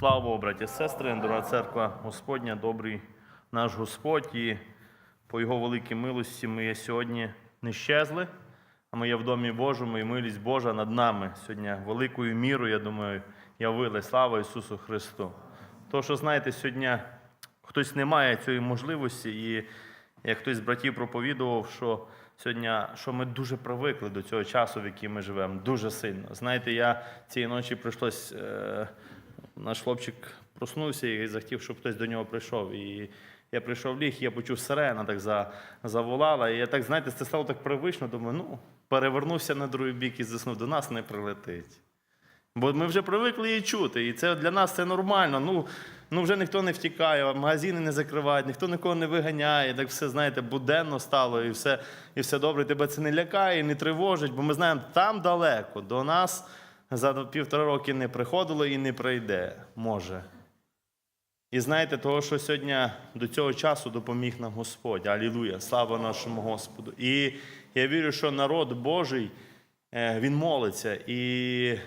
Слава Богу, браті і сестри, дорога церква Господня, добрий наш Господь, і по Його великій милості ми є сьогодні не щезли, а ми є в Домі Божому, і милість Божа над нами сьогодні великою мірою, я думаю, явили. Слава Ісусу Христу. То, що знаєте, сьогодні хтось не має цієї можливості, і як хтось з братів проповідував, що сьогодні що ми дуже привикли до цього часу, в який ми живемо, дуже сильно. Знаєте, я цієї ночі прийшлось. Е- наш хлопчик проснувся і захотів, щоб хтось до нього прийшов. І я прийшов ліг, і я почув сирена, так за, заволала. І я так, знаєте, це стало так привично, думаю, ну, перевернувся на другий бік і заснув, до нас не прилетить. Бо ми вже привикли її чути, і це для нас це нормально. Ну, ну вже ніхто не втікає, магазини не закривають, ніхто нікого не виганяє. Так все, знаєте, буденно стало, і все, і все добре. Тебе це не лякає, і не тривожить, бо ми знаємо, там далеко, до нас за півтора роки не приходило і не прийде, може. І знаєте, того, що сьогодні до цього часу допоміг нам Господь. Алілуя! Слава нашому Господу! І я вірю, що народ Божий, е, він молиться. І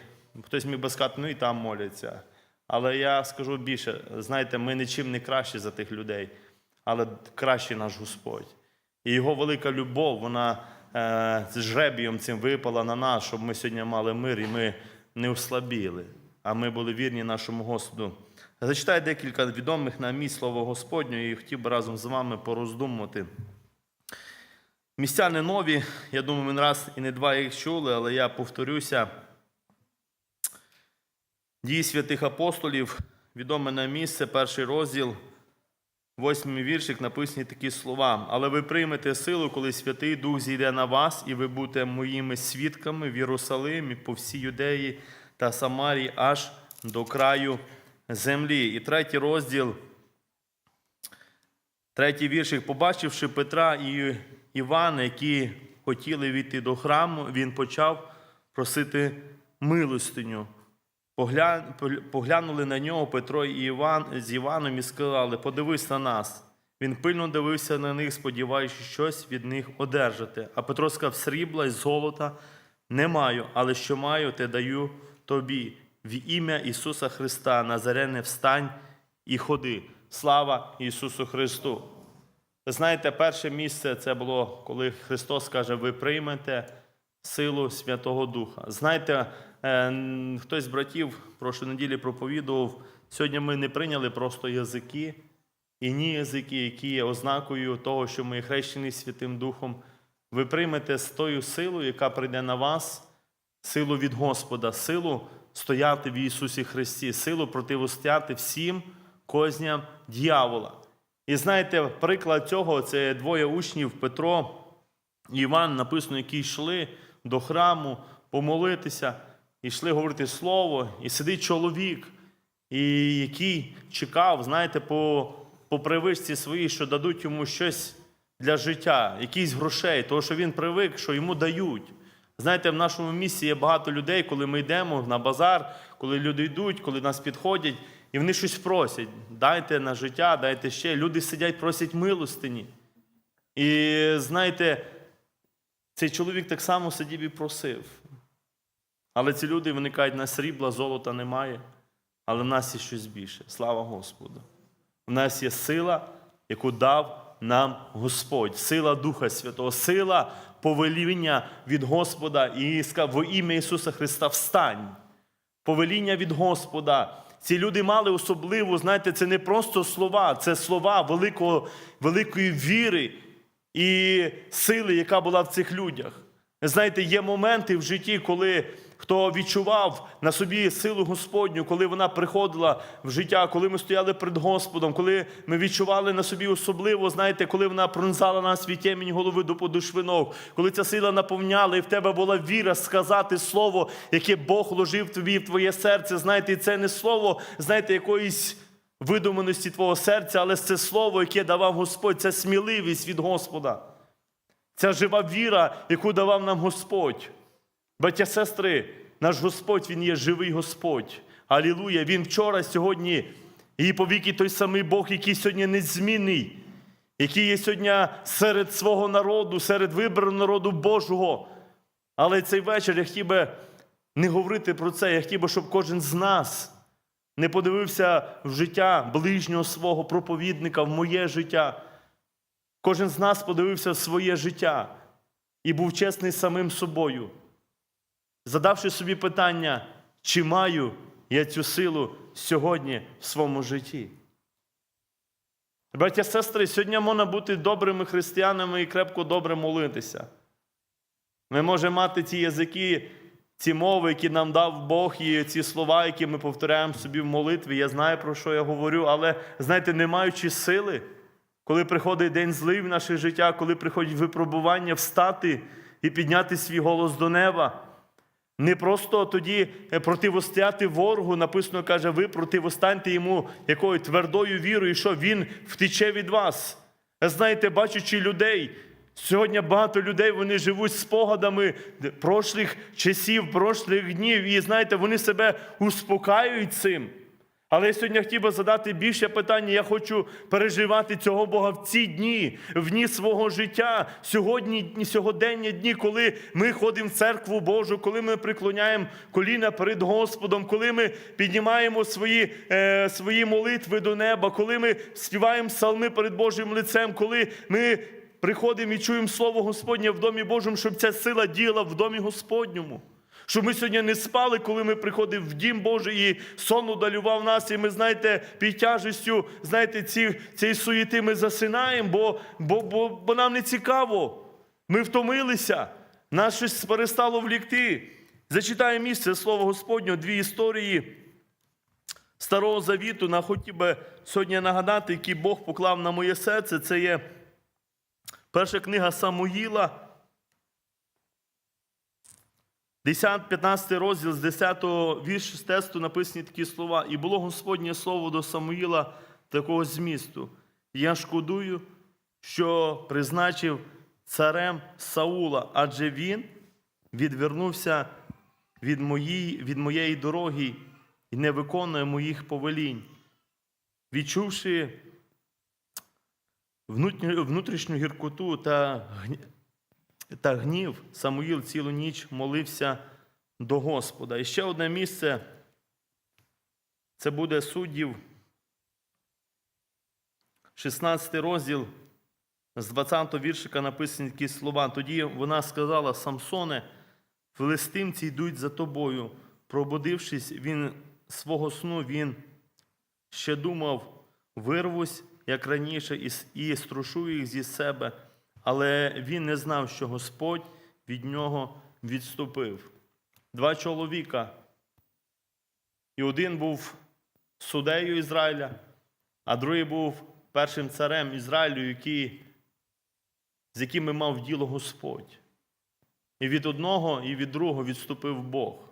хтось міг би сказати, ну і там моляться. Але я скажу більше, знаєте, ми нічим не кращі за тих людей, але кращий наш Господь. І його велика любов, вона е, з жребієм цим випала на нас, щоб ми сьогодні мали мир і ми не ослабіли, а ми були вірні нашому Господу. Зачитаю декілька відомих на місць Слово Господнє і хотів би разом з вами пороздумувати. Місця не нові, я думаю, ми раз і не два їх чули, але я повторюся. Дії святих апостолів, відоме на місце, перший розділ, восьмий віршик, написані такі слова. Але ви приймете силу, коли Святий Дух зійде на вас, і ви будете моїми свідками в Єрусалимі, по всій Юдеї та Самарії, аж до краю землі. І третій розділ, третій віршик, побачивши Петра і Івана, які хотіли війти до храму, він почав просити милостиню. Погля- Поглянули на нього Петро і Іван з Іваном і сказали: подивись на нас. Він пильно дивився на них, сподіваючись щось від них одержати. А Петро сказав: срібла й золота не маю, але що маю, те даю тобі. В ім'я Ісуса Христа, Назарене, встань і ходи. Слава Ісусу Христу! Знаєте, перше місце це було, коли Христос каже, ви приймете силу Святого Духа. Знаєте, е, хтось з братів прошлої неділі проповідував, сьогодні ми не прийняли просто язики, і ні язики, які є ознакою того, що ми хрещені Святим Духом. Ви приймете з тою силою, яка прийде на вас, силу від Господа, силу стояти в Ісусі Христі, силу противостояти всім козням дьявола. І знаєте, приклад цього це двоє учнів Петро і Іван, написано, які йшли до храму помолитися, йшли говорити слово, і сидить чоловік, і який чекав, знаєте, по, по привичці своїй, що дадуть йому щось для життя, якісь грошей, тому що він привик, що йому дають. Знаєте, в нашому місті є багато людей, коли ми йдемо на базар, коли люди йдуть, коли нас підходять, і вони щось просять. Дайте на життя, дайте ще. Люди сидять, просять милостині. І знаєте, цей чоловік так само сидів і просив. Але ці люди вони кажуть, на срібла, золота немає, але в нас є щось більше. Слава Господу. У нас є сила, яку дав нам Господь, сила Духа Святого, сила повеління від Господа і во ім'я Ісуса Христа встань. Повеління від Господа. Ці люди мали особливу, знаєте, це не просто слова, це слова великого, великої віри і сили, яка була в цих людях. Знаєте, є моменти в житті, коли хто відчував на собі силу Господню, коли вона приходила в життя, коли ми стояли перед Господом, коли ми відчували на собі особливо, знаєте, коли вона пронзала нас від темінь голови до подошви ног, коли ця сила наповняла, і в тебе була віра сказати слово, яке Бог вложив тобі в твоє серце. Знаєте, це не слово, знаєте, якоїсь видуманості твого серця, але це слово, яке давав Господь, це сміливість від Господа. Ця жива віра, яку давав нам Господь. Браття, сестри, наш Господь, Він є живий Господь. Алілуя! Він вчора, сьогодні, і повіки той самий Бог, який сьогодні незмінний, який є сьогодні серед свого народу, серед вибраного народу Божого. Але цей вечір я хотів би не говорити про це, я хотів би, щоб кожен з нас не подивився в життя ближнього свого проповідника, в моє життя. Кожен з нас подивився в своє життя і був чесний самим собою, задавши собі питання, чи маю я цю силу сьогодні в своєму житті. Браття, сестри, сьогодні можна бути добрими християнами і крепко добре молитися. Ми можемо мати ці язики, ці мови, які нам дав Бог, і ці слова, які ми повторяємо собі в молитві. Я знаю, про що я говорю, але, знаєте, не маючи сили, коли приходить день злий в наше життя, коли приходять випробування, встати і підняти свій голос до неба. Не просто тоді е, противостояти ворогу, написано, каже, ви противостаньте йому якою твердою вірою, що він втече від вас. Знаєте, бачачи людей, сьогодні багато людей вони живуть спогадами прошлих часів, прошлих днів, і знаєте, вони себе успокаюють цим. Але я сьогодні хотів би задати більше питання. Я хочу переживати цього Бога в ці дні, в дні свого життя, сьогодні, дні, сьогодення дні, коли ми ходимо в церкву Божу, коли ми преклоняємо коліна перед Господом, коли ми піднімаємо свої, е, свої молитви до неба, коли ми співаємо псалми перед Божим лицем, коли ми приходимо і чуємо Слово Господнє в домі Божому, щоб ця сила діяла в домі Господньому. Щоб ми сьогодні не спали, коли ми приходимо в дім Божий, і сон удалював нас, і ми, знаєте, під тяжестю, знаєте, ці, цієї суєти ми засинаємо, бо, бо, бо, бо нам не цікаво. Ми втомилися, нас щось перестало влікти. Зачитаю місце Слово Господнього, дві історії Старого Завіту. На хотів би сьогодні нагадати, які Бог поклав на моє серце. Це є перша книга Самуїла. 10-15 розділ з 10 вірш з тесту написані такі слова. І було Господнє слово до Самуїла такого змісту. Я шкодую, що призначив царем Саула, адже він відвернувся від моєї, від моєї дороги і не виконує моїх повелінь. Відчувши внутрішню гіркоту та та гнів Самуїл цілу ніч молився до Господа. І ще одне місце це буде суддів, 16 розділ, з 20 віршика написані такі слова. Тоді вона сказала: Самсоне, филистимці йдуть за тобою. Пробудившись, він свого сну він ще думав, вирвусь, як раніше, і с- і струшу їх зі себе. Але він не знав, що Господь від нього відступив. Два чоловіка. І один був судею Ізраїля, а другий був першим царем Ізраїлю, який, з яким мав діло Господь. І від одного, і від другого відступив Бог.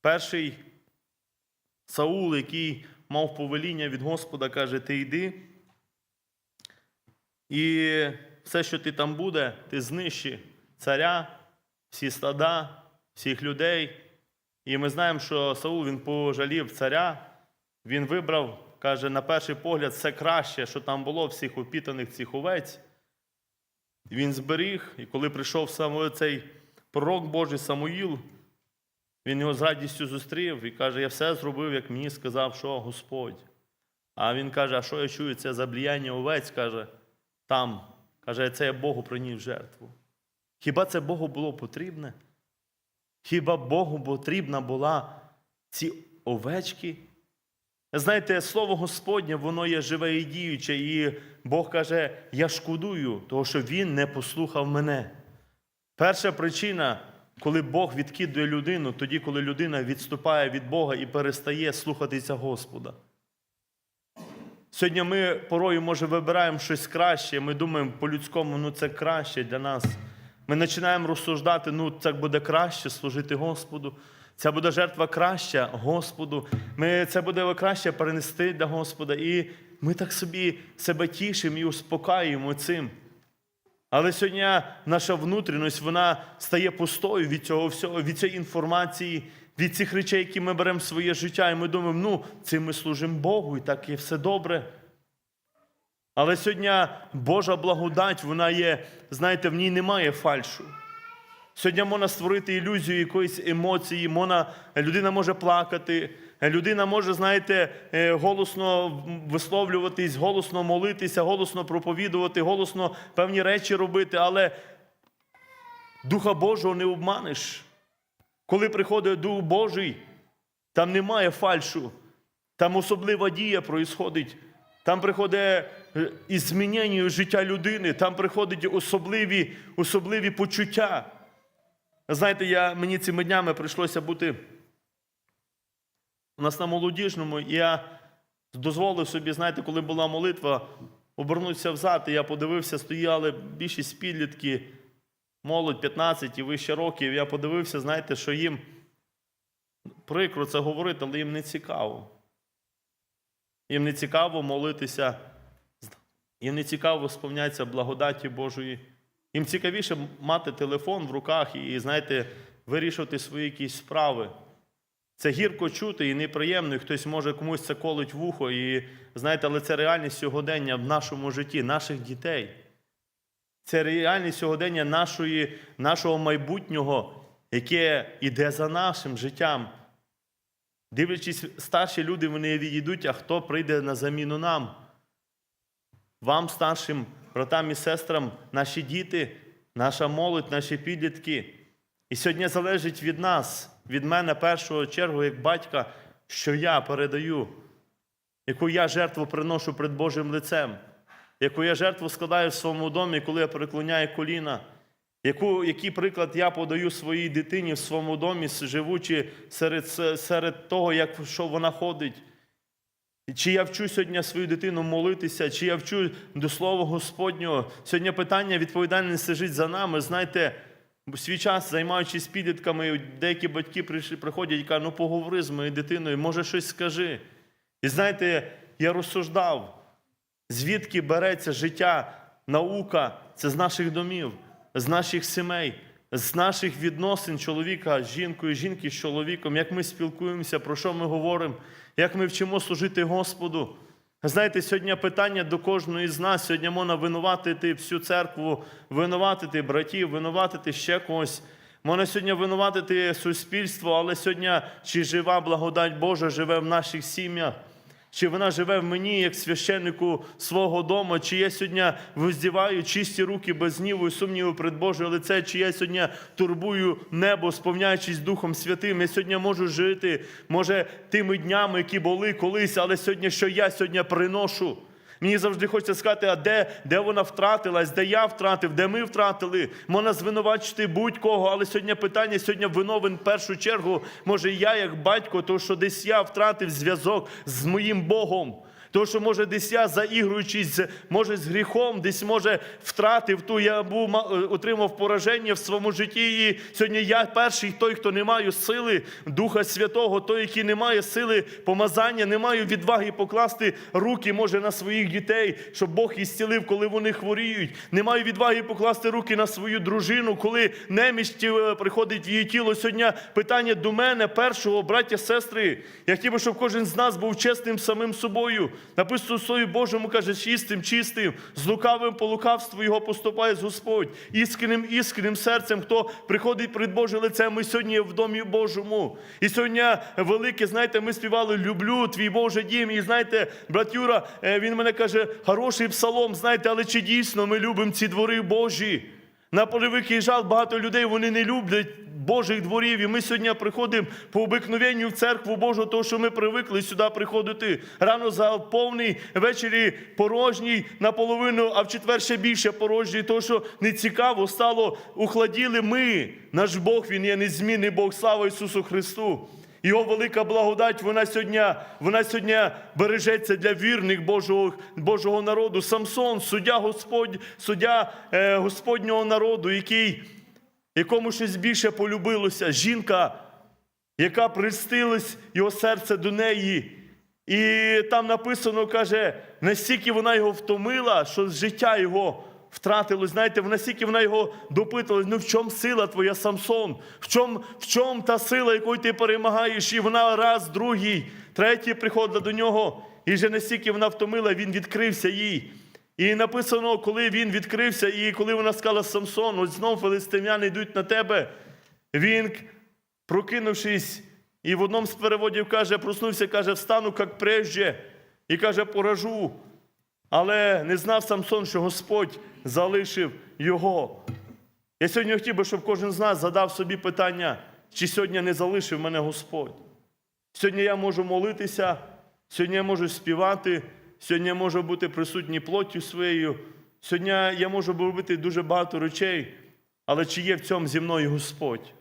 Перший Саул, який мав повеління від Господа, каже: Ти йди. І все, що ти там буде, ти знищи царя, всі стада, всіх людей. І ми знаємо, що Саул він пожалів царя, він вибрав, каже, на перший погляд, все краще, що там було, всіх опітаних цих овець. Він зберіг, і коли прийшов саме цей пророк Божий Самуїл, він його з радістю зустрів і каже: Я все зробив, як мені сказав, що Господь. А він каже: А що я чую? Це забліяння овець, каже, там. Каже, це я Богу приніс жертву. Хіба це Богу було потрібне? Хіба Богу потрібна була ці овечки? Знаєте, слово Господнє, воно є живе і діюче, і Бог каже: Я шкодую, того, що Він не послухав мене. Перша причина, коли Бог відкидує людину, тоді, коли людина відступає від Бога і перестає слухатися Господа. Сьогодні ми порою, може, вибираємо щось краще, ми думаємо по-людському, ну це краще для нас. Ми починаємо розсуждати, ну це буде краще служити Господу. Ця буде жертва краща Господу. Ми, Це буде краще перенести для Господа. І ми так собі себе тішимо і успокаюємо цим. Але сьогодні наша внутрішність вона стає пустою від цього всього, від цієї інформації, від цих речей, які ми беремо в своє життя, і ми думаємо, ну, цим ми служимо Богу, і так є все добре. Але сьогодні Божа благодать, вона є, знаєте, в ній немає фальшу. Сьогодні можна створити ілюзію якоїсь емоції, можна, людина може плакати, людина може, знаєте, е, голосно висловлюватись, голосно молитися, голосно проповідувати, голосно певні речі робити, але Духа Божого не обманеш. Коли приходить Дух Божий, там немає фальшу, там особлива дія проїсходить. Там приходить е, і змінення життя людини, там приходять особливі, особливі почуття. Знаєте, я, мені цими днями прийшлося бути у нас на молодіжному, я дозволив собі, знаєте, коли була молитва, обернутися взад, і я подивився, стояли більшість підлітки, молодь 15 і вище років. Я подивився, знаєте, що їм прикро це говорити, але їм не цікаво. Їм не цікаво молитися, їм не цікаво сповнятися благодаті Божої. Їм цікавіше мати телефон в руках і, знаєте, вирішувати свої якісь справи. Це гірко чути і неприємно, і хтось може комусь це колить вухо. І знаєте, але це реальність сьогодення в нашому житті, наших дітей. Це реальність сьогодення нашої, нашого майбутнього, яке йде за нашим життям. Дивлячись, старші люди вони відійдуть, а хто прийде на заміну нам? Вам, старшим братам і сестрам, наші діти, наша молодь, наші підлітки. І сьогодні залежить від нас, від мене першого чергу, як батька, що я передаю, яку я жертву приношу перед Божим лицем, яку я жертву складаю в своєму домі, коли я переклоняю коліна, яку, який приклад я подаю своїй дитині в своєму домі, живучи серед, серед того, як що вона ходить. Чи я вчу сьогодні свою дитину молитися, чи я вчу до Слова Господнього. Сьогодні питання відповідальність лежить за нами. Знаєте, свій час, займаючись підлітками, деякі батьки прийшли, приходять і кажуть, ну поговори з моєю дитиною, може щось скажи. І знаєте, я розсуждав, звідки береться життя, наука, це з наших домів, з наших сімей, з наших відносин чоловіка з жінкою, жінки з чоловіком, як ми спілкуємося, про що ми говоримо, як ми вчимо служити Господу. Знаєте, сьогодні питання до кожної з нас. Сьогодні можна винуватити всю церкву, винуватити братів, винуватити ще когось. Можна сьогодні винуватити суспільство, але сьогодні чи жива благодать Божа живе в наших сім'ях, чи вона живе в мені як священнику свого дому, чи я сьогодні воздіваю чисті руки без гніву і сумніву перед Божою лице, чи я сьогодні турбую небо, сповняючись Духом Святим. Я сьогодні можу жити, може, тими днями, які були колись, але сьогодні, що я сьогодні приношу. Мені завжди хочеться сказати, а де, де вона втратилась, де я втратив, де ми втратили. Можна звинувачити будь-кого, але сьогодні питання сьогодні виновен в першу чергу. Може, я як батько, тому що десь я втратив зв'язок з моїм Богом. Тому що, може, десь я заігруючись, може, з гріхом, десь, може, втратив ту, я був, е, отримав пораження в своєму житті. І сьогодні я перший той, хто не має сили Духа Святого, той, який не має сили помазання, не має відваги покласти руки, може, на своїх дітей, щоб Бог їх зцілив, коли вони хворіють. Не маю відваги покласти руки на свою дружину, коли немість е, приходить в її тіло. Сьогодні питання до мене, першого, браття, сестри. Я хотів би, щоб кожен з нас був чесним самим собою. Написано в Слові Божому, каже, чистим, чистим, з лукавим по лукавству його поступає з Господь. Іскренним, іскренним серцем, хто приходить перед Боже лице, ми сьогодні в домі Божому. І сьогодні велике, знаєте, ми співали Люблю твій Боже дім. І знаєте, брат Юра, е, він мене каже, хороший псалом, знаєте, але чи дійсно ми любимо ці двори Божі? На превеликий жаль, багато людей вони не люблять Божих дворів. І ми сьогодні приходимо по обикновенню в церкву Божу, тому що ми привикли сюди приходити. Рано за повний, ввечері порожній наполовину, а в четвер ще більше порожній, тому що не цікаво стало, ухладіли ми. Наш Бог, Він є незмінний Бог. Слава Ісусу Христу! Його велика благодать, вона сьогодні, вона сьогодні бережеться для вірних Божого, Божого народу. Самсон, суддя Господь, суддя е, Господнього народу, який, якому щось більше полюбилося. Жінка, яка пристилась його серце до неї. І там написано, каже, настільки вона його втомила, що життя його втратилось. Знаєте, настільки вона його допитувалась, ну в чому сила твоя, Самсон? В чому в чом та сила, якою ти перемагаєш? І вона раз, другий, третій приходила до нього, і вже настільки вона втомила, він відкрився їй. І написано, коли він відкрився, і коли вона сказала Самсон, ось знов филистимляни йдуть на тебе, він, прокинувшись, і в одному з переводів каже, проснувся, каже, встану, як прежде, і каже, поражу. Але не знав Самсон, що Господь залишив його. Я сьогодні хотів би, щоб кожен з нас задав собі питання, чи сьогодні не залишив мене Господь. Сьогодні я можу молитися, сьогодні я можу співати, сьогодні я можу бути присутній плоттю своєю, сьогодні я можу робити дуже багато речей, але чи є в цьому зі мною Господь?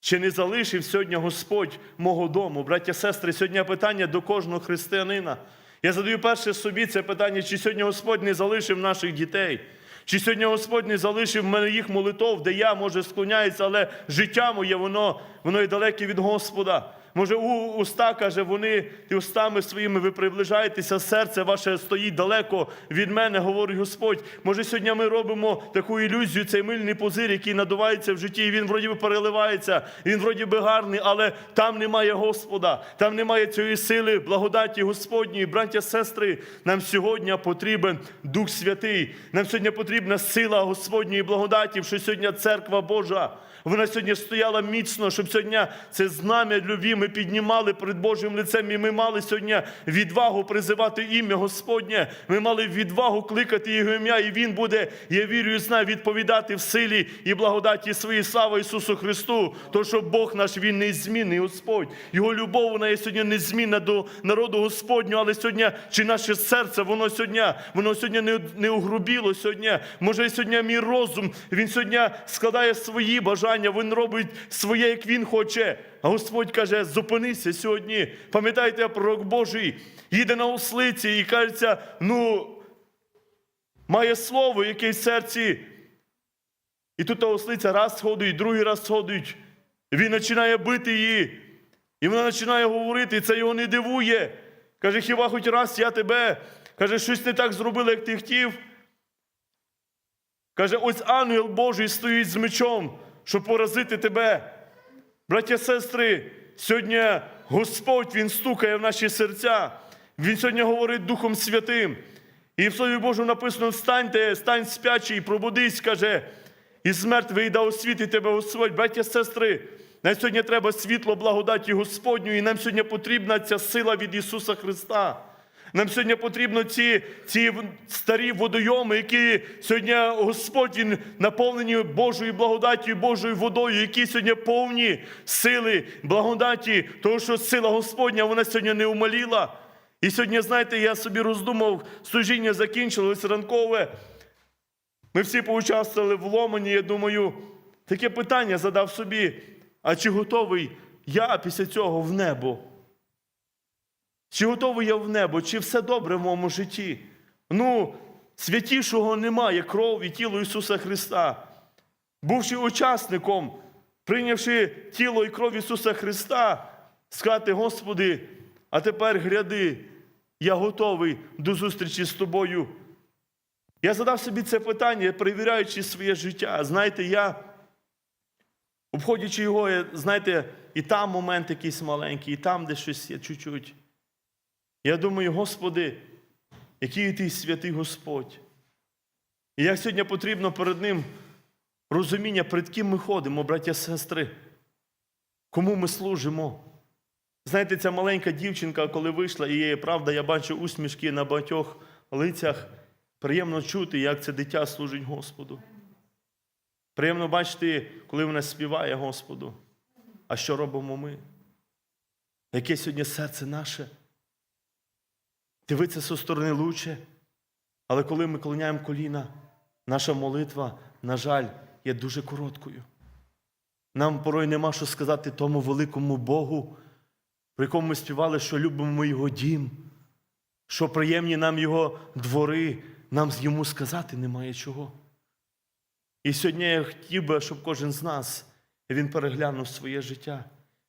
Чи не залишив сьогодні Господь мого дому? Браття, сестри, сьогодні питання до кожного християнина. Я задаю перше собі це питання, чи сьогодні Господь не залишив наших дітей? Чи сьогодні Господь не залишив мене їх молитов, де я, може, склоняюся, але життя моє, воно, воно є далеке від Господа. Може, у уста каже, вони і устами своїми ви приближаєтеся, серце ваше стоїть далеко від мене, говорить Господь. Може, сьогодні ми робимо таку ілюзію, цей мильний позир, який надувається в житті, і він вроді би переливається, він вроді би гарний, але там немає Господа, там немає цієї сили, благодаті Господньої. Браття, сестри, нам сьогодні потрібен Дух Святий. Нам сьогодні потрібна сила Господньої благодаті, що сьогодні церква Божа. Вона сьогодні стояла міцно, щоб сьогодні це знам'я любві ми піднімали перед Божим лицем. І ми мали сьогодні відвагу призивати ім'я Господнє. Ми мали відвагу кликати Його ім'я, і Він буде, я вірю і знаю, відповідати в силі і благодаті своєї слави Ісусу Христу. То, що Бог наш Він незмінний Господь. Його любов вона є сьогодні незмінна до народу Господнього, але сьогодні чи наше серце, воно сьогодні, воно сьогодні не, не угрубіло сьогодні. Може, сьогодні мій розум, він сьогодні складає свої бажання, він робить своє, як він хоче. А Господь каже: зупинися сьогодні. Пам'ятаєте, пророк Божий їде на ослиці і кажеться, ну, має слово, яке в серці. І тут та ослиця раз сходить, другий раз сходить. Він починає бити її. І вона починає говорити, і це його не дивує. Каже, хіба хоч раз я тебе, каже, щось не так зробила, як ти хотів. Каже, ось ангел Божий стоїть з мечом, щоб поразити тебе. Браття, сестри, сьогодні Господь Він стукає в наші серця. Він сьогодні говорить Духом Святим. І в Слові Божому написано: встаньте, стань спячий, пробудись, каже, і смерть вийде освіти тебе Господь. Браття, сестри, нам сьогодні треба світло благодаті Господню, і нам сьогодні потрібна ця сила від Ісуса Христа. Нам сьогодні потрібно ці, ці старі водойоми, які сьогодні Господь Він наповнені Божою благодаттю, Божою водою, які сьогодні повні сили, благодаті, тому що сила Господня вона сьогодні не умаліла. І сьогодні, знаєте, я собі роздумав, служіння закінчилось ранкове. Ми всі поучаствували в ломані. Я думаю, таке питання задав собі: а чи готовий я після цього в небо? Чи готовий я в небо, чи все добре в моєму житті? Ну, святішого немає кров і тіло Ісуса Христа. Бувши учасником, прийнявши тіло і кров Ісуса Христа, сказати, Господи, а тепер гряди, я готовий до зустрічі з тобою. Я задав собі це питання, перевіряючи своє життя. Знаєте, я, обходячи його, знаєте, і там момент якийсь маленький, і там де щось є чуть-чуть. Я думаю, Господи, який ти святий Господь. І як сьогодні потрібно перед Ним розуміння, перед ким ми ходимо, браття сестри, кому ми служимо. Знаєте, ця маленька дівчинка, коли вийшла, і правда, я бачу усмішки на багатьох лицях. Приємно чути, як це дитя служить Господу. Приємно бачити, коли вона співає Господу. А що робимо ми? Яке сьогодні серце наше? Дивитися зі сторони лучше. Але коли ми клоняємо коліна, наша молитва, на жаль, є дуже короткою. Нам порой нема що сказати тому великому Богу, про якому ми співали, що любимо Його дім, що приємні нам Його двори, нам йому сказати немає чого. І сьогодні я хотів би, щоб кожен з нас він переглянув своє життя.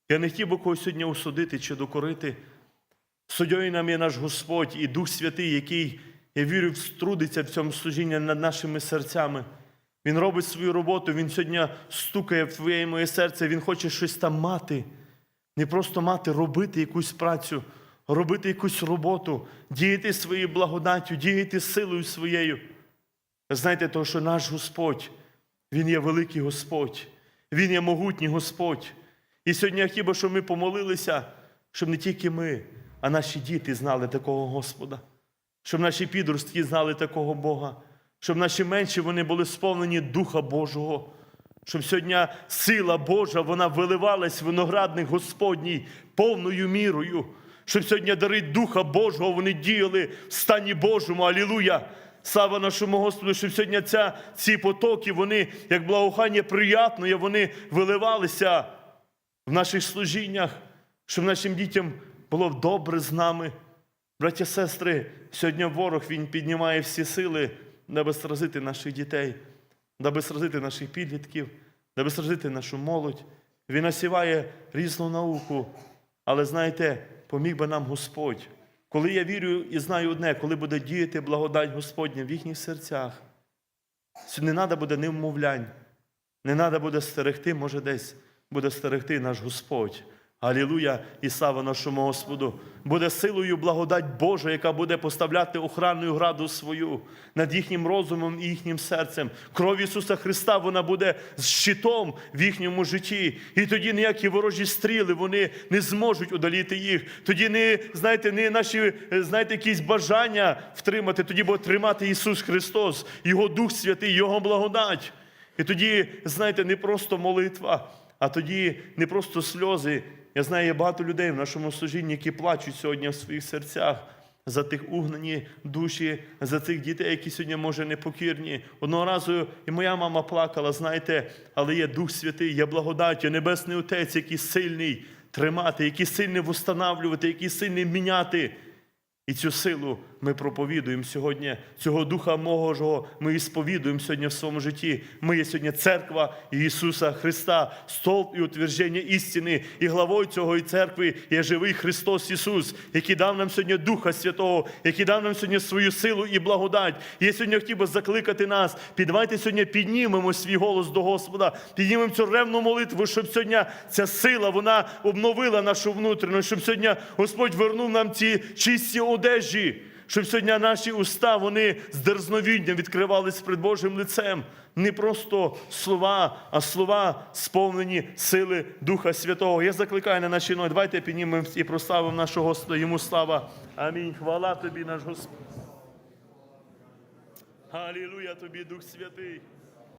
Я не хотів би когось сьогодні осудити чи докорити. Суддєю нам є наш Господь і Дух Святий, який, я вірю, струдиться в цьому служінні над нашими серцями. Він робить свою роботу, Він сьогодні стукає в твоє моє серце, Він хоче щось там мати. Не просто мати, робити якусь працю, робити якусь роботу, діяти своєю благодаттю, діяти силою своєю. Знаєте, того, що наш Господь, Він є великий Господь, Він є могутній Господь. І сьогодні я хотів щоб ми помолилися, щоб не тільки ми, а наші діти знали такого Господа, щоб наші підростки знали такого Бога, щоб наші менші вони були сповнені Духа Божого, щоб сьогодні сила Божа вона виливалась в виноградник Господній повною мірою, щоб сьогодні дари Духа Божого вони діяли в стані Божому. Алілуя! Слава нашому Господу, щоб сьогодні ця, ці потоки, вони, як благоухання приятне, вони виливалися в наших служіннях, щоб нашим дітям було добре з нами. Браття, сестри, сьогодні ворог він піднімає всі сили, даби сразити наших дітей, даби сразити наших підлітків, даби сразити нашу молодь. Він насіває різну науку. Але знаєте, поміг би нам Господь. Коли я вірю і знаю одне, коли буде діяти благодать Господня в їхніх серцях, не треба буде ні вмовлянь, не треба буде стерегти, може десь буде стерегти наш Господь. Алілуя і слава нашому Господу. Буде силою благодать Божа, яка буде поставляти охранною граду свою над їхнім розумом і їхнім серцем. Кров Ісуса Христа вона буде щитом в їхньому житті. І тоді ніякі ворожі стріли вони не зможуть удаліти їх. Тоді не знаєте, не наші е, знаєте, якісь бажання втримати. Тоді буде тримати Ісус Христос, Його Дух Святий, Його благодать. І тоді, знаєте, не просто молитва, а тоді не просто сльози. Я знаю, є багато людей в нашому служінні, які плачуть сьогодні в своїх серцях за тих угнані душі, за цих дітей, які сьогодні, може, непокірні. Одного разу і моя мама плакала, знаєте, але є Дух Святий, є благодать, є Небесний Отець, який сильний тримати, який сильний встановлювати, який сильний міняти. І цю силу ми проповідуємо сьогодні. Цього Духа Божого ми і сповідуємо сьогодні в своєму житті. Ми є сьогодні церква Ісуса Христа, столб і утвердження істини. І главою цього церкви є живий Христос Ісус, який дав нам сьогодні Духа Святого, який дав нам сьогодні свою силу і благодать. Я сьогодні хотів би закликати нас. Підвайте сьогодні піднімемо свій голос до Господа, піднімемо цю ревну молитву, щоб сьогодні ця сила вона обновила нашу внутрішню, щоб сьогодні Господь вернув нам ці чисті одежі, щоб сьогодні наші уста вони з дерзновінням відкривались перед Божим лицем. Не просто слова, а слова сповнені сили Духа Святого. Я закликаю на наші ноги. Давайте піднімемо і прославимо нашого Господа. Йому слава. Амінь. Хвала тобі, наш Господь. Алілуя тобі, Дух Святий.